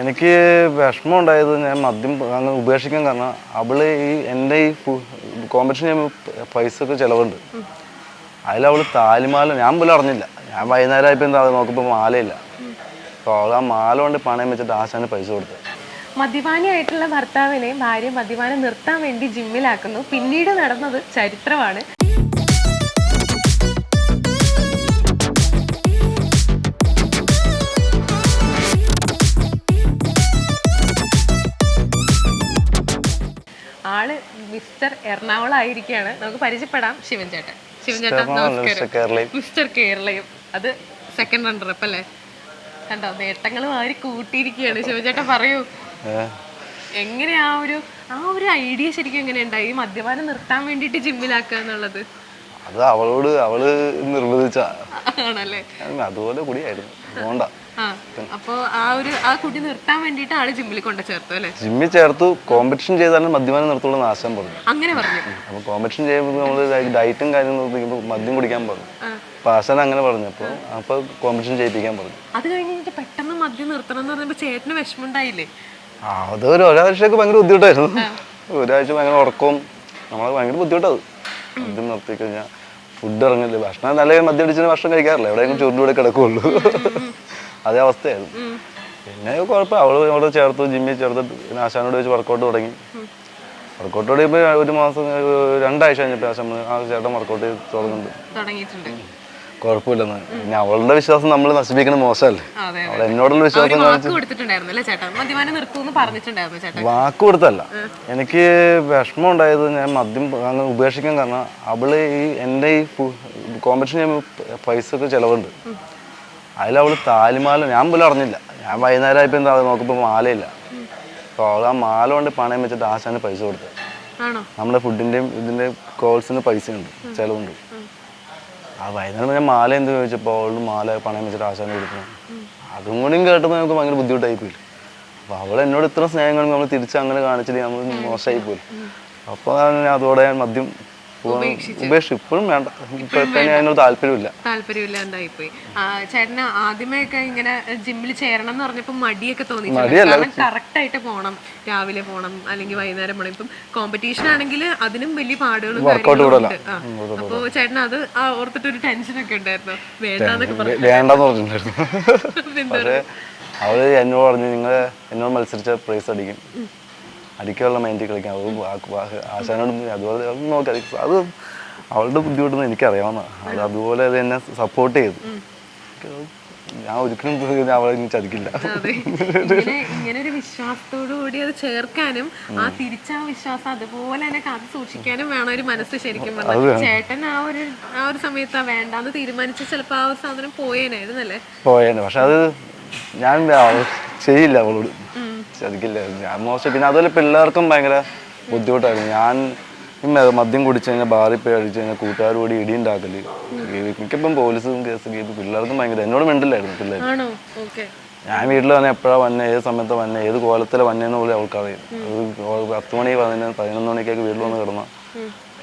എനിക്ക് വിഷമം ഉണ്ടായത് ഞാൻ മദ്യം അങ്ങ് ഉപേക്ഷിക്കാൻ കാരണം അവൾ ഈ എന്റെ ഈ കോമ്പറ്റീഷൻ ചെയ്യുമ്പോൾ പൈസ ഒക്കെ ചിലവുണ്ട്. അതിൽ അവൾ താലിമാല ഞാൻ പോലും അറിഞ്ഞില്ല. ഞാൻ വൈകുന്നേരം എന്താ നോക്കുമ്പോൾ മാലയില്ല. അപ്പോൾ അവൾ ആ മാല കൊണ്ട് പണയം വെച്ചിട്ട് ആശാന് പൈസ കൊടുത്തു. മദ്യപാനിയായിട്ടുള്ള ഭർത്താവിനെ ഭാര്യ മദ്യപാനം നിർത്താൻ വേണ്ടി ജിമ്മിലാക്കുന്നു പിന്നീട് നടന്നത് ചരിത്രമാണ്. മിസ്റ്റർ എറണാകുളം ആയിരിക്കുകയാണ് നമുക്ക് പരിചയപ്പെടാം ശിവൻ ചേട്ടൻ. ശിവൻ ചേട്ടൻ നമസ്കാരം. മിസ്റ്റർ കേരളയും. അത് സെക്കൻഡ് റണ്ടർ അപ്പ് അല്ലേ? കണ്ടോ നേട്ടങ്ങൾ മാറി കൂട്ടിയിരിക്കുകയാണ്. ശിവചേട്ടൻ പറയൂ. എങ്ങനെയാ എങ്ങനെ ആ ഒരു ആ ഒരു ഐഡിയ ശരിക്കും എങ്ങനെ ഉണ്ടായി ഈ മദ്യപാനം നിർത്താൻ വേണ്ടിയിട്ട് ജിമ്മിലാക്കുക എന്നുള്ളത്. അത് അവളോട് അവൾ നിർബന്ധിച്ച അതുപോലെ കൂടിയായിരുന്നു. അതുകൊണ്ടാ. അപ്പോ ആ ഒരു ആ കുട്ടി നിർത്താൻ വേണ്ടിട്ട് ആൾ ജിമ്മിൽ കൊണ്ട് ചേർത്തു അല്ലേ? ജിമ്മിൽ ചേർത്തു. കോമ്പറ്റീഷൻ ചെയ്താലും മദ്യപാനം നിർത്തുള്ള നാശം പറഞ്ഞു. അങ്ങനെ പറഞ്ഞു. അപ്പോൾ കോമ്പറ്റീഷൻ ചെയ്യുമ്പോൾ നമ്മൾ ഡയറ്റും നോക്കുമ്പോൾ മദ്യം കുടിക്കാൻ പറഞ്ഞു. ആശാൻ അങ്ങനെ പറഞ്ഞു. അപ്പൊ അപ്പൊ കോമ്പറ്റീഷൻ ചെയ്യിപ്പിക്കാൻ പറഞ്ഞു. അത് കഴിഞ്ഞിട്ട് പെട്ടെന്ന് മദ്യം നിർത്തണം എന്ന് പറഞ്ഞപ്പോ ചേട്ടന് വിഷമമുണ്ടായില്ലേ? അത് ഒരു ഒരാഴ്ചയൊക്കെ ഭയങ്കര ബുദ്ധിമുട്ടായിരുന്നു. ഒരാഴ്ച ഭയങ്കര ഉറക്കവും നമ്മൾ ഭയങ്കര ബുദ്ധിമുട്ടത് മദ്യം നിർത്തി കഴിഞ്ഞാൽ ഫുഡ് ഇറങ്ങില്ല ഭക്ഷണം നല്ല മദ്യം അടിച്ചിട്ട് ഭക്ഷണം കഴിക്കാറില്ല? എവിടെയെങ്കിലും കൂടെ കിടക്കുള്ളൂ. അതേ അവസ്ഥയായിരുന്നു. പിന്നെ കുഴപ്പം അവൾ അവിടെ ചേർത്തു ജിമ്മിൽ ചേർത്ത് പിന്നെ ആശാനോട് വെച്ച് വർക്കൗട്ട് തുടങ്ങി. വർക്കൗട്ട് തുടങ്ങിയപ്പോൾ ഒരു മാസം രണ്ടാഴ്ച കഴിഞ്ഞപ്പോൾ ആശാൻ ആ ചേട്ടൻ വർക്കൗട്ട് ചെയ്ത് തുടങ്ങുന്നുണ്ട്. കുഴപ്പമില്ലെന്ന്. പിന്നെ അവളുടെ വിശ്വാസം നമ്മൾ നശിപ്പിക്കണ മോശമല്ലേ? അവൾ എന്നോടുള്ള വിശ്വാസം വാക്ക് കൊടുത്തല്ല എനിക്ക് വിഷമം ഉണ്ടായത് ഞാൻ മദ്യം അങ്ങ് ഉപേക്ഷിക്കാൻ കാരണം അവൾ ഈ എന്റെ ഈ കോമ്പറ്റീഷൻ ചെയ്യുമ്പോൾ പൈസ ഒക്കെ ചിലവുണ്ട്. അതിൽ അവൾ താലിമാല ഞാൻ പോലും അറിഞ്ഞില്ല. ഞാൻ വൈകുന്നേരം ആയപ്പോൾ എന്താ നോക്കുമ്പോൾ മാലയില്ല. അപ്പോൾ അവൾ ആ മാല കൊണ്ട് പണയം വെച്ചിട്ട് ആശാന് പൈസ കൊടുത്തു. നമ്മുടെ ഫുഡിന്റെയും ഇതിന്റെ കോൾസിന് ഉണ്ട് ചെലവുണ്ട്. ആ വൈകുന്നേരം ഞാൻ മാല എന്ത് ചോദിച്ചപ്പോൾ അവളുടെ മാല പണയം വെച്ചിട്ട് ആശാന് കൊടുക്കണം. അതും കൂടിയും കേട്ടപ്പോൾ നമുക്ക് ഭയങ്കര ബുദ്ധിമുട്ടായി പോയി. അപ്പോൾ അവൾ എന്നോട് ഇത്ര സ്നേഹം കാണുമ്പോൾ നമ്മൾ തിരിച്ച് അങ്ങനെ കാണിച്ചിട്ട് നമ്മൾ മോശമായി പോയി. അപ്പോൾ ഞാൻ അതോടെ ഞാൻ മദ്യം ഉപേക്ഷിച്ചു. ഇപ്പോഴും വേണ്ട. ഇപ്പോഴത്തെ അതിനോട് താല്പര്യമില്ല താല്പര്യമില്ലാണ്ടായിപ്പോയി. ആ, ചേട്ടന് ആദ്യമേ ഒക്കെ ഇങ്ങനെ ജിമ്മിൽ ചേരണം എന്ന് പറഞ്ഞപ്പോ മടിയൊക്കെ തോന്നി കറക്റ്റ് ആയിട്ട് പോണം. രാവിലെ പോണം അല്ലെങ്കിൽ വൈകുന്നേരം പോണം. ഇപ്പം കോമ്പറ്റീഷൻ ആണെങ്കിൽ അതിനും വലിയ പാടുകളും അപ്പൊ ചേട്ടന് അത് ഓർത്തിട്ട് ഒരു ടെൻഷൻ ഒക്കെ ഉണ്ടായിരുന്നു. വേണ്ടാന്നൊക്കെ പറഞ്ഞു വേണ്ടെന്ന് പറഞ്ഞിട്ടുണ്ടായിരുന്നു. പക്ഷേ എന്നോട് പറഞ്ഞു നിങ്ങൾ എന്നോട് മത്സരിച്ച പ്രൈസ് അടിക്കും. അടിക്കാനുള്ള മൈൻഡിൽ കളിക്കാൻ. അത് ആശാനോട് അതുപോലെ അത് നോക്കി അത് അവളുടെ ബുദ്ധിമുട്ടൊന്നും എനിക്കറിയാവുന്ന അത് അതുപോലെ അത് എന്നെ സപ്പോർട്ട് ചെയ്തു. ഞാൻ ഒരിക്കലും അവളെ ഇനി ചതിക്കില്ല. ഇങ്ങനെ ഒരു വിശ്വാസത്തോടു കൂടി അത് ചേർക്കാനും ആ തിരിച്ച ആ വിശ്വാസം അതുപോലെ തന്നെ കാത്തു സൂക്ഷിക്കാനും വേണം ഒരു മനസ്സ് ശരിക്കും ചേട്ടൻ ആ ഒരു ആ ഒരു സമയത്ത് വേണ്ടാന്ന് തീരുമാനിച്ച ചിലപ്പോ ആ ഒരു സാധനം പോയേനായിരുന്നല്ലേ? പോയേനെ. പക്ഷെ അത് ഞാൻ ചെയ്യില്ല അവളോട്. ചതിക്കില്ല ഞാൻ മോശം. പിന്നെ അതുപോലെ പിള്ളേർക്കും ഭയങ്കര ബുദ്ധിമുട്ടായിരുന്നു. ഞാൻ മദ്യം കുടിച്ചു കഴിഞ്ഞാൽ ബാറിൽ പോയി അടിച്ചു കഴിഞ്ഞാൽ കൂട്ടുകാരോട് ഇടി ഉണ്ടാക്കൽ. മിക്കപ്പം പോലീസും കേസ് ചെയ്ത് പിള്ളേർക്കും ഭയങ്കര എന്നോട് മിണ്ടില്ലായിരുന്നു പിള്ളേർ ഞാൻ വീട്ടിൽ വന്ന എപ്പോഴാണ് വന്നെ ഏത് സമയത്ത് വന്നെ ഏത് കോലത്തിലെ വന്നേന്ന് പോലും അവൾക്കറിയാം അത് പത്ത് മണി പതിനൊന്ന് പതിനൊന്ന് മണിക്കൊക്കെ വീട്ടിൽ വന്ന് കിടന്ന.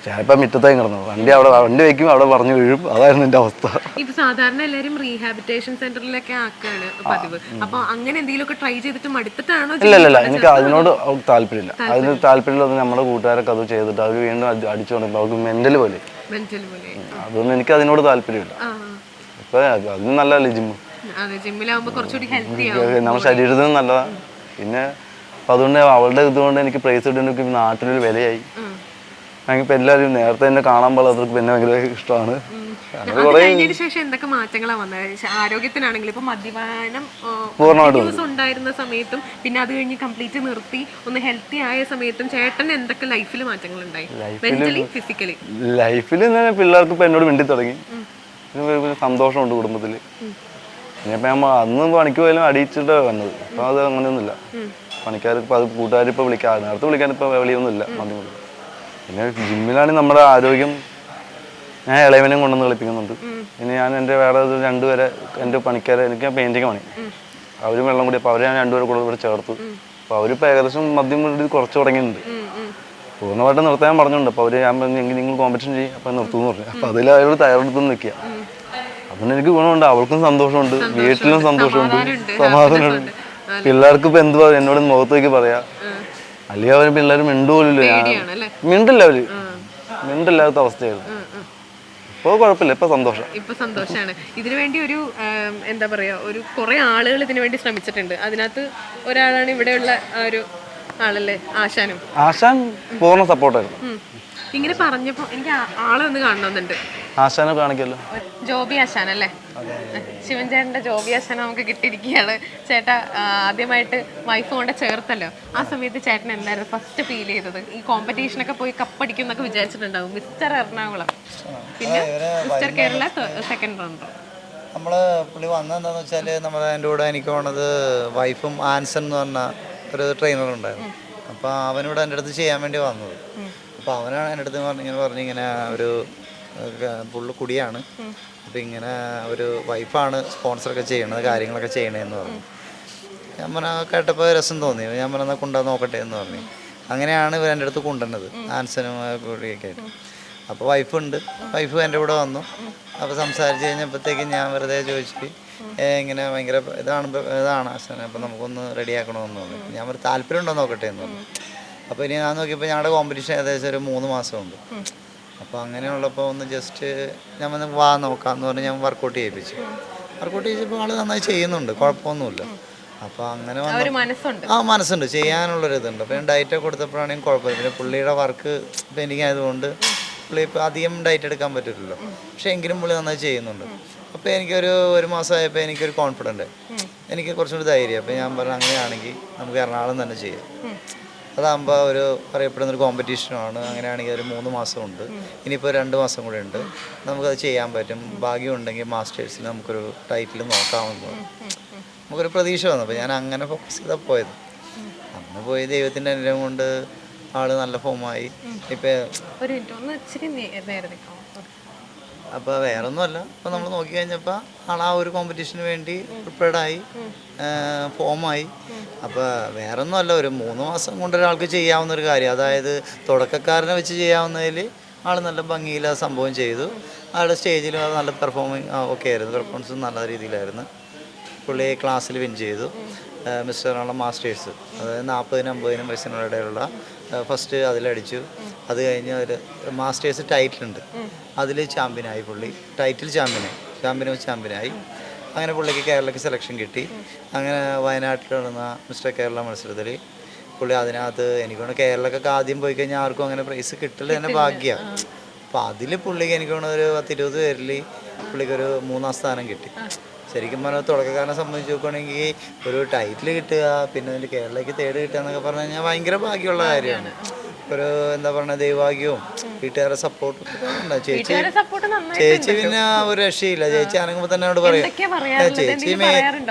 ചിലപ്പോൾ മിറ്റത്തേം കിടന്നു. വണ്ടി അവിടെ വണ്ടി വെക്കും അവിടെ പറഞ്ഞു വീഴും. അതായിരുന്നു എന്റെ അവസ്ഥ. ഇപ്പൊ സാധാരണ എല്ലാരും റീഹാബിറ്റേഷൻ സെന്ററിലൊക്കെ ആക്കാണ് പതിവ്. അപ്പൊ അങ്ങനെ എന്തെങ്കിലുമൊക്കെ ട്രൈ ചെയ്തിട്ട് മടുത്തിട്ടാണോ ഇല്ല ഇല്ല എനിക്ക് അതിനോട് താല്പര്യമില്ല. അതിന് താല്പര്യമില്ല നമ്മുടെ കൂട്ടുകാരൊക്കെ അത് ചെയ്തിട്ട് അവർ വീണ്ടും അടി- അടിച്ചു തുടങ്ങുമ്പോൾ അവർക്ക് മെന്റൽ പോലെ. അതൊന്നും എനിക്ക് അതിനോട് താല്പര്യമില്ല. ഇപ്പൊ അതിന് നല്ലതല്ലേ ജിമ്മ് നമ്മുടെ ശരീരത്തിന് നല്ലതാണ് പിന്നെ അപ്പൊ അതുകൊണ്ട് അവളുടെ ഇതുകൊണ്ട് എനിക്ക് പ്രൈസ് കിട്ടുന്ന നാട്ടിലൊരു വിലയായി. ഇപ്പൊ എല്ലാവരും നേരത്തെ എന്നെ കാണാൻ പാടാത്തവർക്ക് പിന്നെ ഭയങ്കര ഇഷ്ടമാണ്. കഴിഞ്ഞതിന് ശേഷം എന്തൊക്കെ മാറ്റങ്ങളാണ് വന്നത് ശ- ആരോഗ്യത്തിനാണെങ്കിലും ഇപ്പൊ മദ്യപാനം യൂസ് ഉണ്ടായിരുന്ന സമയത്തും പിന്നെ അത് കഴിഞ്ഞ് കംപ്ലീറ്റ് നിർത്തി ഒന്ന് ഹെൽത്തി ആയ സമയത്തും ചേട്ടൻ എന്തൊക്കെ ലൈഫിൽ മാറ്റങ്ങൾ ഉണ്ടായി മെന്റലി ഫിസിക്കലി ലൈഫിൽ പിള്ളേർക്ക് ഇപ്പൊ എന്നോട് മിണ്ടി തുടങ്ങി. സന്തോഷമുണ്ട് കുടുംബത്തിൽ ഞാൻ അന്ന് പണിക്ക് പോയാലും അടിച്ചിട്ട് വന്നത്. അപ്പൊ അത് അങ്ങനെയൊന്നുമില്ല. പണിക്കാർ ഇപ്പൊ അത് കൂട്ടുകാർ ഇപ്പൊ വിളിക്കാം നേരത്തെ വിളിക്കാൻ ഇപ്പൊ വെളിയൊന്നുമില്ല മതി പിന്നെ ജിമ്മിലാണ് നമ്മുടെ ആരോഗ്യം. ഞാൻ ഇളയവനെയും കൊണ്ടുവന്ന് കളിപ്പിക്കുന്നുണ്ട്. പിന്നെ ഞാൻ എന്റെ വേറെ രണ്ടുപേരെ എന്റെ പണിക്കാരെ എനിക്ക് പെയിന്റിങ് പണി. അവരും വെള്ളം കൂടി അപ്പോൾ അവരെ ഞാൻ രണ്ടുപേരെ കൂടെ ഇവിടെ ചേർത്തു. അപ്പോൾ അവരിപ്പോൾ ഏകദേശം മദ്യം കൂടി കുറച്ച് തുടങ്ങിയിട്ടുണ്ട്. പൂർണമായിട്ട് നിർത്താൻ പറഞ്ഞിട്ടുണ്ട്. അപ്പോൾ അവർ ഞാൻ പറഞ്ഞു എങ്കിൽ നിങ്ങൾ കോമ്പറ്റീഷൻ ചെയ്യും അപ്പോൾ നിർത്തുമെന്ന് പറഞ്ഞു. അപ്പോൾ അതിൽ അവരോട് തയ്യാറെടുത്ത് നിൽക്കുക. അതുകൊണ്ട് എനിക്ക് ഗുണമുണ്ട്. അവൾക്കും സന്തോഷമുണ്ട്. വീട്ടിലും സന്തോഷമുണ്ട്. സമാധാനമുണ്ട്. പിള്ളേർക്ക് ഇപ്പൊ എന്തുവാ എന്നോട് മുഖത്തേക്ക് പറയാ അല്ലെങ്കിൽ അവർ പിള്ളേർ മിണ്ടുപോലും മിണ്ടില്ല അവർ. മിണ്ടില്ലാത്ത അവസ്ഥയായിരുന്നു. ഇപ്പൊ കുഴപ്പമില്ല ഇപ്പൊ സന്തോഷം. ഇപ്പൊ സന്തോഷാണ്. ഇതിനു വേണ്ടി ഒരു എന്താ പറയാ ഒരു കുറെ ആളുകൾ ഇതിനു വേണ്ടി ശ്രമിച്ചിട്ടുണ്ട്. അതിനകത്ത് ഒരാളാണ് ഇവിടെയുള്ള ആ ഒരു ആളല്ലേ ആശാനും. ആശാൻ പൂർണ സപ്പോർട്ടായിരുന്നു. ഇങ്ങനെ പറഞ്ഞപ്പോ എനിക്ക് ആളെ ഒന്ന് കാണണമെന്നുണ്ട് ആശാനെ കാണിക്കല്ലോ. ജോബി ആശാൻ അല്ലേ? ശിവൻ ചേട്ടന്റെ ജോബി ആശാൻ നമുക്ക് കിട്ടിയിരിക്കുകയാണ്. ചേട്ടാ ആദ്യമായിട്ട് വൈഫ് കൊണ്ട് ചേർത്തല്ലോ. ആ സമയത്ത് ചേട്ടൻ എന്തായിരുന്നു ഫസ്റ്റ് ഫീൽ ചെയ്തത്? ഈ കോമ്പറ്റീഷനൊക്കെ പോയി കപ്പടിക്കും എന്നൊക്കെ വിചാരിച്ചിട്ടുണ്ടാവും. മിസ്റ്റർ എറണാകുളം. പിന്നെ മിസ്റ്റർ കേരള സെക്കൻഡ് റൗണ്ടർ നമ്മൾ പുള്ളി വന്നെന്താന്ന് വെച്ചാൽ നമ്മുടെ എന്റെ കൂടെ എനിക്ക് പോണത് വൈഫും ആൻസൺ എന്ന് പറഞ്ഞ ഒരു ട്രെയിനർ ഉണ്ടായിരുന്നു. അപ്പോൾ അവനോട് എന്റെ അടുത്ത് ചെയ്യാൻ വേണ്ടി വന്നത്. അപ്പോൾ അവനാണ് എന്റെ അടുത്ത് പറഞ്ഞ് ഇങ്ങനെ പറഞ്ഞ് ഇങ്ങനെ ഒരു പുള്ളി കുടിയാണ്. അപ്പോൾ ഇങ്ങനെ ഒരു വൈഫാണ് സ്പോൺസറൊക്കെ ചെയ്യണത് കാര്യങ്ങളൊക്കെ ചെയ്യണതെന്ന് പറഞ്ഞു. ഞാൻ പറഞ്ഞാൽ കേട്ടപ്പോൾ രസം തോന്നി. ഞാൻ പറഞ്ഞാൽ കൊണ്ടുവന്ന് നോക്കട്ടെ എന്ന് പറഞ്ഞു. അങ്ങനെയാണ് ഇവർ എന്റെ അടുത്ത് കൊണ്ടുവന്നത് ആൻസനും കൂടിയൊക്കെ ആയിട്ട്. അപ്പോൾ വൈഫുണ്ട് വൈഫ് എന്റെ കൂടെ വന്നു. അപ്പോൾ സംസാരിച്ച് കഴിഞ്ഞപ്പോഴത്തേക്ക് ഞാൻ വെറുതെ ചോദിച്ചിട്ട് ഇങ്ങനെ ഭയങ്കര ഇതാണ് ഇതാണ് ആശാന. അപ്പോൾ നമുക്കൊന്ന് റെഡിയാക്കണമെന്ന് പറഞ്ഞു. ഞാൻ ഒരു താല്പര്യം ഉണ്ടോ നോക്കട്ടെ? എന്ന് പറഞ്ഞു. അപ്പോൾ ഇനി ഞാൻ നോക്കിയപ്പോൾ ഞങ്ങളുടെ കോമ്പറ്റീഷൻ ഏകദേശം ഒരു മൂന്ന് മാസമുണ്ട്. അപ്പോൾ അങ്ങനെയുള്ളപ്പോൾ ഒന്ന് ജസ്റ്റ് ഞാൻ വന്ന് വാ നോക്കാമെന്ന് പറഞ്ഞ് ഞാൻ വർക്കൗട്ട് ചെയ്യിപ്പിച്ചു. വർക്കൗട്ട് ചെയ്യിച്ചപ്പോൾ ആൾ നന്നായി ചെയ്യുന്നുണ്ട് കുഴപ്പമൊന്നുമില്ല അപ്പോൾ അങ്ങനെ ആ മനസ്സുണ്ട്. ചെയ്യാനുള്ളൊരു ഇതുണ്ട്. അപ്പോൾ ഞാൻ ഡയറ്റൊക്കെ കൊടുത്തപ്പോഴാണെങ്കിൽ കുഴപ്പമില്ല. പിന്നെ പുള്ളിയുടെ വർക്ക് ഇപ്പം ആയതുകൊണ്ട് പുള്ളി ഇപ്പോൾ അധികം ഡയറ്റ് എടുക്കാൻ പറ്റില്ലല്ലോ പക്ഷേ എങ്കിലും പുള്ളി നന്നായി ചെയ്യുന്നുണ്ട്. അപ്പോൾ എനിക്കൊരു ഒരു മാസമായപ്പോൾ എനിക്കൊരു കോൺഫിഡന്റ് എനിക്ക് കുറച്ചുകൂടി ധൈര്യം. അപ്പോൾ ഞാൻ പറഞ്ഞു അങ്ങനെയാണെങ്കിൽ നമുക്ക് എറണാകുളം തന്നെ ചെയ്യാം. അതാകുമ്പോൾ ഒരു പറയപ്പെടുന്ന ഒരു കോമ്പറ്റീഷനാണ് അങ്ങനെയാണെങ്കിൽ ഒരു മൂന്ന് മാസമുണ്ട്. ഇനിയിപ്പോൾ രണ്ട് മാസം കൂടെ ഉണ്ട്. നമുക്കത് ചെയ്യാൻ പറ്റും. ഭാഗ്യമുണ്ടെങ്കിൽ മാസ്റ്റേഴ്സിൽ നമുക്കൊരു ടൈറ്റിൽ നോക്കാമെന്ന് നമുക്കൊരു പ്രതീക്ഷ വന്നു. അപ്പോൾ ഞാൻ അങ്ങനെ ഫോക്കസ് ചെയ്താൽ പോയത്. അന്ന് പോയി ദൈവത്തിന്റെ അനുഗ്രഹം കൊണ്ട് ആൾ നല്ല ഫോമായി ഇപ്പം ഒരു മിനിറ്റ് ഒന്ന് ഇച്ചിരി നേ- നേരെ നിൽക്കാം. അപ്പോൾ വേറൊന്നുമല്ല. അപ്പോൾ നമ്മൾ നോക്കി കഴിഞ്ഞപ്പോൾ ആൾ ആ ഒരു കോമ്പറ്റീഷന് വേണ്ടി പ്രിപ്പയർഡായി ഫോമായി അപ്പോൾ വേറൊന്നുമല്ല ഒരു മൂന്ന് മാസം കൊണ്ട് ഒരാൾക്ക് ചെയ്യാവുന്ന ഒരു കാര്യം. അതായത് തുടക്കക്കാരനെ വെച്ച് ചെയ്യാവുന്നതിൽ ആൾ നല്ല ഭംഗിയിൽ ആ സംഭവം ചെയ്തു. ആളുടെ സ്റ്റേജിൽ നല്ല പെർഫോമിങ് ഒക്കെ ആയിരുന്നു. പെർഫോമൻസ് നല്ല രീതിയിലായിരുന്നു. പുള്ളി ക്ലാസ്സിൽ വിൻ ചെയ്തു. മിസ്റ്റർ മാസ്റ്റേഴ്സ് അതായത് നാൽപ്പതിനും അമ്പതിനും വയസ്സിനിടയിലുള്ള ഫസ്റ്റ് അതിലടിച്ചു. അത് കഴിഞ്ഞ് ഒരു മാസ്റ്റേഴ്സ് ടൈറ്റിലുണ്ട്. അതിൽ ചാമ്പ്യനായി പുള്ളി. ടൈറ്റിൽ ചാമ്പ്യനായി. ചാമ്പ്യനോ ചാമ്പ്യനായി. അങ്ങനെ പുള്ളിക്ക് കേരളക്ക് സെലക്ഷൻ കിട്ടി. അങ്ങനെ വയനാട്ടിൽ നടന്ന മിസ്റ്റർ കേരള മത്സരത്തിൽ പുള്ളി അതിനകത്ത് എനിക്കൊണ്ട് കേരളക്കൊക്കെ ആദ്യം പോയി കഴിഞ്ഞാൽ ആർക്കും അങ്ങനെ പ്രൈസ് കിട്ടില്ല തന്നെ ഭാഗ്യമാണ് അപ്പോൾ അതിൽ പുള്ളിക്ക് എനിക്ക് തോന്നുന്നു ഒരു പത്തിരുപത് പേരിൽ പുള്ളിക്കൊരു മൂന്നാം സ്ഥാനം കിട്ടി. ശരിക്കും പറഞ്ഞാൽ തുടക്കക്കാരനെ സംബന്ധിച്ച് നോക്കുകയാണെങ്കിൽ ഒരു ടൈറ്റിൽ കിട്ടുക പിന്നെ അതിന്റെ കേരളയ്ക്ക് തേട് കിട്ടുക എന്നൊക്കെ പറഞ്ഞു കഴിഞ്ഞാൽ ഭയങ്കര ഭാഗ്യമുള്ള കാര്യമാണ്. ഒരു എന്താ പറയുക ദൈവാഗ്യവും വീട്ടുകാരുടെ സപ്പോർട്ടും ചേച്ചി ചേച്ചി പിന്നെ ഒരു രക്ഷയില്ല. ചേച്ചി അനങ്ങുമ്പോൾ തന്നെ അവിടെ പറയും? ചേച്ചി?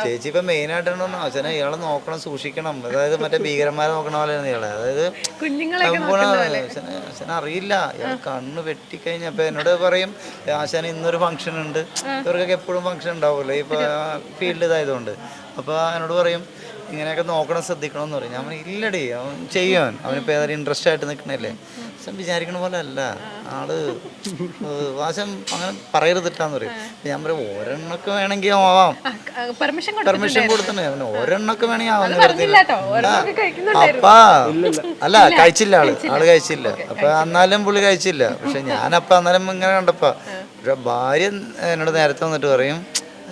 ചേച്ചി ഇപ്പൊ മെയിൻ ആയിട്ട് അച്ഛനെ ഇയാളെ നോക്കണം സൂക്ഷിക്കണം. അതായത് മറ്റേ ഭീകരന്മാരെ നോക്കണ പോലെയാണ് ഇയാളെ. അതായത് അച്ഛനെ അറിയില്ല. ഇയാൾ കണ്ണ് വെട്ടിക്കഴിഞ്ഞപ്പോ എന്നോട് പറയും ആശാന ഇന്നൊരു ഫംഗ്ഷൻ ഉണ്ട്. ഇവർക്കൊക്കെ എപ്പോഴും ഫംഗ്ഷൻ ഉണ്ടാവുമല്ലോ. ഇപ്പൊ ഫീൽഡ് ഇതായതുകൊണ്ട്. അപ്പൊ എന്നോട് പറയും ഇങ്ങനെയൊക്കെ നോക്കണം ശ്രദ്ധിക്കണം എന്ന് പറയും. അവൻ ഇല്ലടി അവൻ ചെയ്യാൻ അവനിപ്പോൾ ഏതായാലും ഇൻട്രസ്റ്റ് ആയിട്ട് നിൽക്കണല്ലേ? പക്ഷെ വിചാരിക്കണ പോലെ അല്ല. ആൾ വാശം അങ്ങനെ പറയരുതിട്ടാന്ന് പറയും. ഞാൻ പറയും ഒരെണ്ണൊക്കെ വേണമെങ്കിൽ ആവാം. പെർമിഷൻ പെർമിഷൻ കൊടുത്തിട്ടുണ്ട്. അവന് ഒരെണ്ണൊക്കെ വേണമെങ്കിൽ ആവാം അപ്പാ. അല്ല കഴിച്ചില്ല ആൾ. ആൾ കഴിച്ചില്ല. അപ്പൊ എന്നാലും പുള്ളി കഴിച്ചില്ല. പക്ഷെ ഞാനപ്പ അന്നാലും ഇങ്ങനെ കണ്ടപ്പോ പക്ഷെ ഭാര്യ എന്നോട് നേരത്തെ വന്നിട്ട് പറയും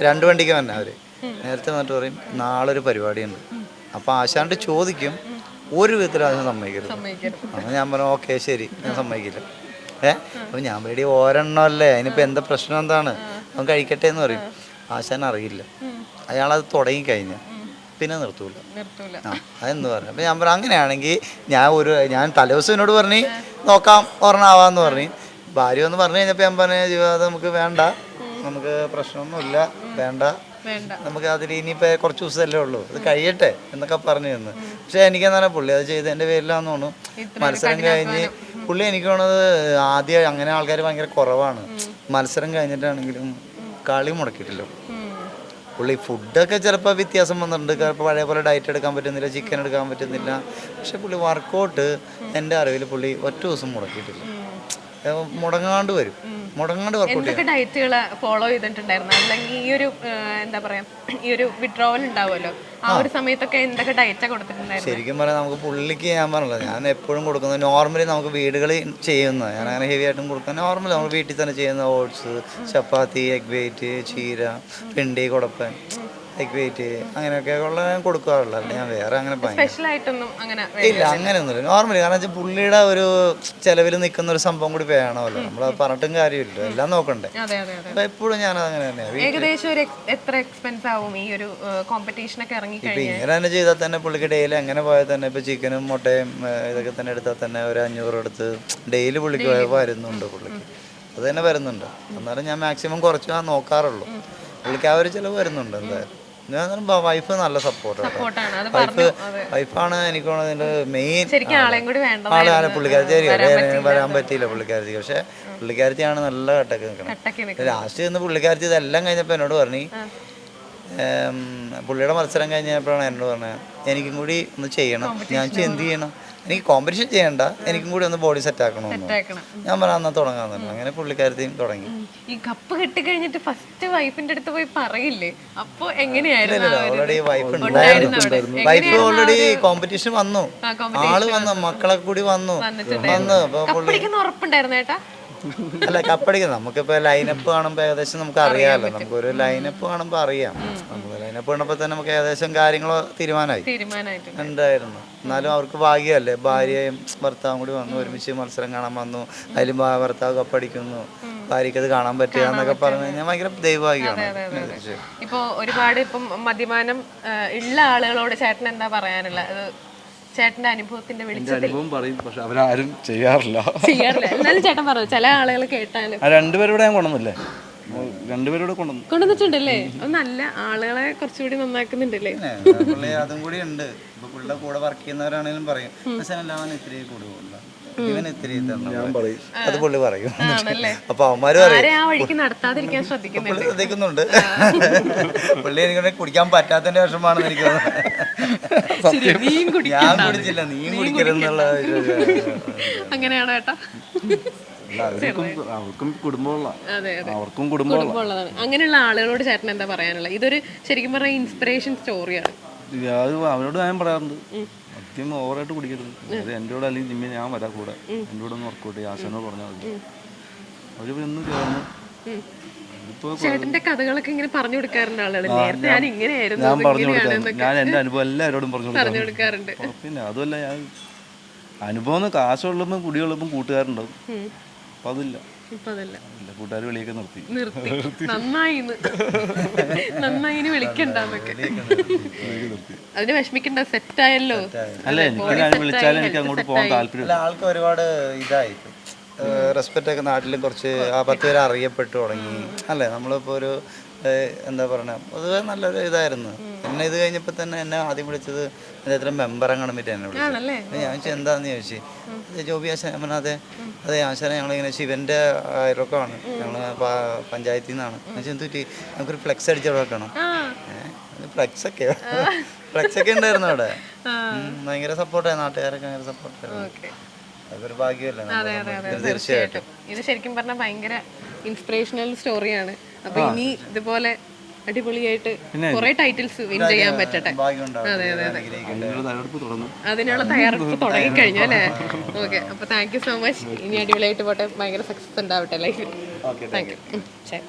രണ്ടു വണ്ടിക്ക് വന്നെ അവർ. നേരത്തെ വന്നിട്ട് പറയും നാളെ ഒരു പരിപാടിയുണ്ട്. അപ്പൊ ആശാണ്ട് ചോദിക്കും ഒരു വിധത്തിൽ ആശാൻ സമ്മതിക്കരുത്. അപ്പൊ ഞാൻ പറഞ്ഞു ഓക്കെ ശരി ഞാൻ സമ്മതിക്കില്ല. ഏ? അപ്പൊ ഞാൻ പേടി ഒരെണ്ണം അല്ലേ? അതിനിപ്പോ എന്താ പ്രശ്നം എന്താണ്? അവൻ കഴിക്കട്ടെ എന്ന് പറയും. ആശാൻ അറിയില്ല. അയാളത് തുടങ്ങി കഴിഞ്ഞ പിന്നെ നിർത്തൂല. ആ അതെന്ന് പറഞ്ഞു അപ്പം ഞാൻ പറഞ്ഞു അങ്ങനെയാണെങ്കിൽ ഞാൻ ഒരു ഞാൻ തലേദിവസം എന്നോട് പറഞ്ഞു നോക്കാം ഒരെണ്ണാവാന്ന് പറഞ്ഞു. ഭാര്യ ഒന്ന് പറഞ്ഞു കഴിഞ്ഞപ്പോൾ ഞാൻ പറഞ്ഞ ജീവിതം നമുക്ക് വേണ്ട. നമുക്ക് പ്രശ്നമൊന്നുമില്ല. വേണ്ട. നമുക്ക് അതിൽ ഇനിയിപ്പോൾ കുറച്ച് ദിവസമല്ലേ ഉള്ളൂ. അത് കഴിയട്ടെ എന്നൊക്കെ പറഞ്ഞു തന്നു. പക്ഷേ എനിക്കെന്നാണ് പുള്ളി അത് ചെയ്തതിന്റെ പേരിലാന്ന് തോന്നുന്നു. മത്സരം കഴിഞ്ഞ് പുള്ളി എനിക്ക് തോന്നുന്നത് ആദ്യം അങ്ങനെ ആൾക്കാർ ഭയങ്കര കുറവാണ്. മത്സരം കഴിഞ്ഞിട്ടാണെങ്കിലും കളി മുടക്കിയിട്ടില്ല. പുള്ളി ഫുഡൊക്കെ ചിലപ്പോൾ വ്യത്യാസം വന്നിട്ടുണ്ട്. ചിലപ്പോൾ പഴയ പോലെ ഡയറ്റ് എടുക്കാൻ പറ്റുന്നില്ല ചിക്കൻ എടുക്കാൻ പറ്റുന്നില്ല. പക്ഷെ പുള്ളി വർക്കൗട്ട് എന്റെ അറിവിൽ പുള്ളി ഒറ്റ ദിവസം മുടക്കിയിട്ടില്ല. മുടങ്ങാണ്ട് വരും. മുടങ്ങാണ്ട് വർക്കൗട്ട് എന്തൊക്കെ ഡയറ്റുകൾ ഫോളോ ചെയ്തിട്ടുണ്ടായിരുന്നു? അല്ലെങ്കിൽ ഈ ഒരു എന്താ പറയാ ഈ ഒരു വിഡ്രോവൽ ഉണ്ടാവുമല്ലോ? ആ ഒരു സമയത്തൊക്കെ എന്തൊക്കെ ഡയറ്റാ കൊടുത്തിട്ടുണ്ടായിരുന്നു? ശരിക്കും പറഞ്ഞാൽ നമുക്ക് പുള്ളിക്ക് ഞാൻ പറഞ്ഞല്ലോ ഞാൻ എപ്പോഴും കൊടുക്കുന്നത് നോർമലി നമുക്ക് വീടുകളിൽ ചെയ്യുന്ന ഞാൻ അങ്ങനെ ഹെവി ആയിട്ടും കൊടുക്കാൻ നോർമലി നമ്മൾ വീട്ടിൽ തന്നെ ചെയ്യുന്ന ഓട്സ് ചപ്പാത്തി എഗ് വെയിറ്റ് ചീര പിണ്ടി കുടപ്പൻ. എഗ് വെയിറ്റ് അങ്ങനെയൊക്കെ ഉള്ള ഞാൻ കൊടുക്കാറുള്ളത് ഞാൻ വേറെ അങ്ങനെ ആയിട്ടൊന്നും അങ്ങനെ ഇല്ല അങ്ങനെയൊന്നുമില്ല. നോർമലി കാരണം വെച്ചാൽ പുള്ളിയുടെ ഒരു ചെലവിൽ നിൽക്കുന്ന ഒരു സംഭവം കൂടി വേണമല്ലോ. നമ്മൾ പറഞ്ഞിട്ടും കാര്യമില്ല. എല്ലാം നോക്കണ്ടേ? അപ്പൊ എപ്പോഴും ഞാൻ അങ്ങനെ തന്നെയാണ് ഏകദേശം ഒരു എത്ര എക്സ്പെൻസ് ആവും ഈ ഒരു കോമ്പറ്റീഷൻ ഒക്കെ ഇറങ്ങി ഇപ്പൊ ഇങ്ങനെ തന്നെ ചെയ്താൽ തന്നെ പുള്ളിക്ക് ഡെയിലി അങ്ങനെ പോയാൽ തന്നെ ഇപ്പൊ ചിക്കനും മുട്ടയും ഇതൊക്കെ തന്നെ എടുത്താൽ തന്നെ ഒരു അഞ്ഞൂറ് എടുത്ത് ഡെയിലി പുള്ളിക്ക് വരുന്നുണ്ട് പുള്ളിക്ക്. അത് തന്നെ വരുന്നുണ്ട്. എന്നാലും ഞാൻ മാക്സിമം കുറച്ച് ഞാൻ നോക്കാറുള്ളൂ. പുള്ളിക്ക് ആ ഒരു ചിലവ് വരുന്നുണ്ട് എന്തായാലും. വൈഫ് നല്ല സപ്പോർട്ടാണ് വൈഫ് വൈഫാണ് എനിക്ക് ഇതിന്റെ മെയിൻ ആളാണ് പുള്ളിക്കാരത്തി വരാൻ പറ്റിയില്ല പുള്ളിക്കാരത്തി. പക്ഷെ പുള്ളിക്കാരത്തിയാണ് നല്ല കട്ടൊക്കെ നിൽക്കണം ലാസ്റ്റ് ചെന്ന് പുള്ളിക്കാരത്തി ഇതെല്ലാം കഴിഞ്ഞപ്പോൾ എന്നോട് പറഞ്ഞു പുള്ളിയുടെ മത്സരം കഴിഞ്ഞപ്പോഴാണ് എന്നോട് പറഞ്ഞത് എനിക്കും കൂടി ഒന്ന് ചെയ്യണം. ഞാൻ എന്ത് ചെയ്യണം? എനിക്ക് കോമ്പറ്റീഷൻ ചെയ്യണ്ട. എനിക്കും കൂടി ഒന്ന് ബോഡി സെറ്റ് ആക്കണമെന്ന് ആക്കണം. ഞാൻ പറഞ്ഞ എന്നാൽ തുടങ്ങാൻ അങ്ങനെ പുള്ളിക്കാരത്തെയും തുടങ്ങി. ഈ കപ്പ് കിട്ടി കഴിഞ്ഞിട്ട് ഫസ്റ്റ് വൈഫിന്റെ അടുത്ത് പോയി പറയില്ലേ? അപ്പൊ എങ്ങനെയായിരുന്നു ഓൾറെഡി വൈഫ് ഉണ്ടായിരുന്നു വൈഫ് ഓൾറെഡി കോമ്പറ്റീഷൻ വന്നു. ആൾ വന്നു മക്കളെ കൂടി വന്നു. വന്നു. ഉറപ്പുണ്ടായിരുന്നു ഏട്ടാ? അല്ല കപ്പടിക്കുന്നത് നമുക്കിപ്പോ ലൈനപ്പ് കാണുമ്പോ ഏകദേശം നമുക്ക് അറിയാമല്ലോ നമുക്കൊരു ലൈനപ്പ് കാണുമ്പോ അറിയാം. നമുക്ക് ലൈനപ്പ് കാണുമ്പോൾ തന്നെ നമുക്ക് ഏകദേശം കാര്യങ്ങളോ തീരുമാനമായി. തീരുമാനമായിട്ടുണ്ട്. ഉണ്ടായിരുന്നു എന്നാലും അവർക്ക് ഭാഗ്യമല്ലേ? ഭാര്യയും ഭർത്താവും കൂടി വന്നു ഒരുമിച്ച് മത്സരം കാണാൻ വന്നു അതിലും ഭർത്താവ് കപ്പടിക്കുന്നു ഭാര്യയ്ക്ക് അത് കാണാൻ പറ്റുക എന്നൊക്കെ പറഞ്ഞു കഴിഞ്ഞാൽ ഭയങ്കര ദൈവഭാഗ്യമാണ്. തീർച്ചയായും. ഇപ്പൊ ഒരുപാട് ഇപ്പം മദ്യപാനം ഉള്ള ആളുകളോട് ചേട്ടൻ എന്താ പറയാനുള്ളത് ചേട്ടന്റെ അനുഭവത്തിന്റെ അനുഭവം പറയും പക്ഷെ അവരാരും ചെയ്യാറില്ല. ചെയ്യാറില്ല. എന്നാലും ചേട്ടൻ പറഞ്ഞു ചില ആളുകൾ കേട്ടാലും. രണ്ടുപേരും കൂടെ ഞാൻ കൊണ്ടുവന്നില്ലേ? രണ്ടുപേരുടെ കൊണ്ടുവന്നു. കൊണ്ടുവന്നിട്ടുണ്ടല്ലേ? നല്ല ആളുകളെ കുറച്ചുകൂടി നന്നാക്കുന്നുണ്ടല്ലേ? പുള്ളി അതും കൂടി ഉണ്ട്. ഇപ്പൊ പുള്ളിയുടെ കൂടെ വർക്ക് ചെയ്യുന്നവരാണെങ്കിലും പറയും പക്ഷെ അവൻ ഇത്തിരി ഇത്തിരി ഞാൻ പറയും. അത് പുള്ളി പറയും. അപ്പൊ അവന്മാര് ശ്രദ്ധിക്കുന്നുണ്ട്. പുള്ളി എനിക്ക് കുടിക്കാൻ പറ്റാത്തതിന്റെ വിഷമാണെന്ന് എനിക്ക് ഞാൻ കുടിച്ചില്ല നീയും കുടിക്കരുന്നുള്ള അങ്ങനെയാണോ ഏട്ടാ അവർക്കും കുടുംബമുള്ള അവർക്കും കുടുംബമുള്ള. കുടുംബമുള്ളതാണ്. അങ്ങനെയുള്ള ആളുകളോട് ചേട്ടൻ എന്താ പറയാനുള്ളത്? ഇതൊരു ശരിക്കും പറഞ്ഞ ഇൻസ്പിറേഷൻ സ്റ്റോറിയാണ് അവരോട് ഞാൻ പറയാറുണ്ട്. മദ്യം ഓവറായിട്ട് കുടിക്കരുത്. അത് എന്റെ കൂടെ അല്ലെങ്കിൽ ജിമ്മിൽ ഞാൻ വരാം കൂടെ. എന്റെ കൂടെ ഒന്ന് വർക്കൗട്ട് ചെയ്യാം ആശാനോട് പറഞ്ഞാൽ മതി. അവർ ഇന്ന് ചേർന്ന് ചേട്ടന്റെ കഥകളൊക്കെ ഇങ്ങനെ പറഞ്ഞു കൊടുക്കാറുണ്ട് ആളുകൾ നേരത്തെ ഞാൻ ഇങ്ങനെയായിരുന്നു ഞാൻ പറഞ്ഞു ഞാൻ എന്റെ അനുഭവം എല്ലാവരോടും പറഞ്ഞു കൊടുക്കാം പറഞ്ഞു കൊടുക്കാറുണ്ട്. പിന്നെ അതുമല്ല ഞാൻ അനുഭവം കാശുള്ളപ്പം കുടിയുള്ളപ്പം കൂട്ടുകാരുണ്ടാവും. അതില്ല ഇപ്പൊ അതല്ല ഇല്ല കൂട്ടുകാർ വെളിയൊക്കെ നിർത്തി. നിർത്തി. നന്നായി നന്നായി ഇനി വിളിക്കണ്ടെന്നൊക്കെ. അതിന് വിഷമിക്കണ്ട സെറ്റ് ആയല്ലോ അല്ല എനിക്ക് ഞാൻ വിളിച്ചാലും എനിക്ക് അങ്ങോട്ട് പോകാൻ താല്പര്യം ആൾക്ക് ഒരുപാട് ഇതായി. റെസ്പെക്റ്റ് ഒക്കെ നാട്ടിലും കുറച്ച് ആ പത്ത് പേര് അറിയപ്പെട്ടു തുടങ്ങി. അല്ലേ നമ്മളിപ്പോൾ ഒരു എന്താ പറയണ? പൊതുവെ നല്ലൊരു ഇതായിരുന്നു. എന്നെ ഇത് കഴിഞ്ഞപ്പോൾ തന്നെ എന്നെ ആദ്യം വിളിച്ചത് എന്റെ മെമ്പർ അങ്ങനെ പറ്റി എന്നെ വിളിച്ചത് ഞാൻ ചോദിച്ചു എന്താന്ന് ചോദിച്ചു? "ഇത് ജോബി ആശാൻ ഞാൻ പറഞ്ഞു അതെ അതെ ആശാന ഞങ്ങളിങ്ങനെ ശിവന്റെ അയൽവക്കമാണ് ഞങ്ങൾ പഞ്ചായത്തിൽ നിന്നാണ്. എന്തുപറ്റി? നമുക്കൊരു ഫ്ലെക്സ് അടിച്ചവിടെ വെക്കണം? ആ. ഫ്ലെക്സ് ഒക്കെ ഫ്ലെക്സ് ഒക്കെ ഉണ്ടായിരുന്നു അവിടെ. ഭയങ്കര സപ്പോർട്ടായി നാട്ടുകാരൊക്കെ ഭയങ്കര സപ്പോർട്ടായിരുന്നു അതൊരു ഭാഗ്യമല്ലേ തീർച്ചയായിട്ടും. ഇത് ശരിക്കും പറഞ്ഞാൽ ഭയങ്കര ഇൻസ്പിറേഷണൽ സ്റ്റോറിയാണ് അപ്പൊ ഇനി ഇതുപോലെ അടിപൊളിയായിട്ട് കുറെ ടൈറ്റിൽസ് വിൻ ചെയ്യാൻ പറ്റട്ടെ. ഭാഗ്യം അതെ അതിനുള്ള തയ്യാറെടുപ്പ് തുടങ്ങി. തുടങ്ങിക്കഴിഞ്ഞു അല്ലേ? ഓക്കെ അപ്പൊ താങ്ക് യു സോ മച്ച് ഇനി അടിപൊളിയായിട്ട് പോട്ടെ. ഭയങ്കര സക്സസ് ഉണ്ടാവട്ടെ ലൈഫിൽ താങ്ക് യു ശരി.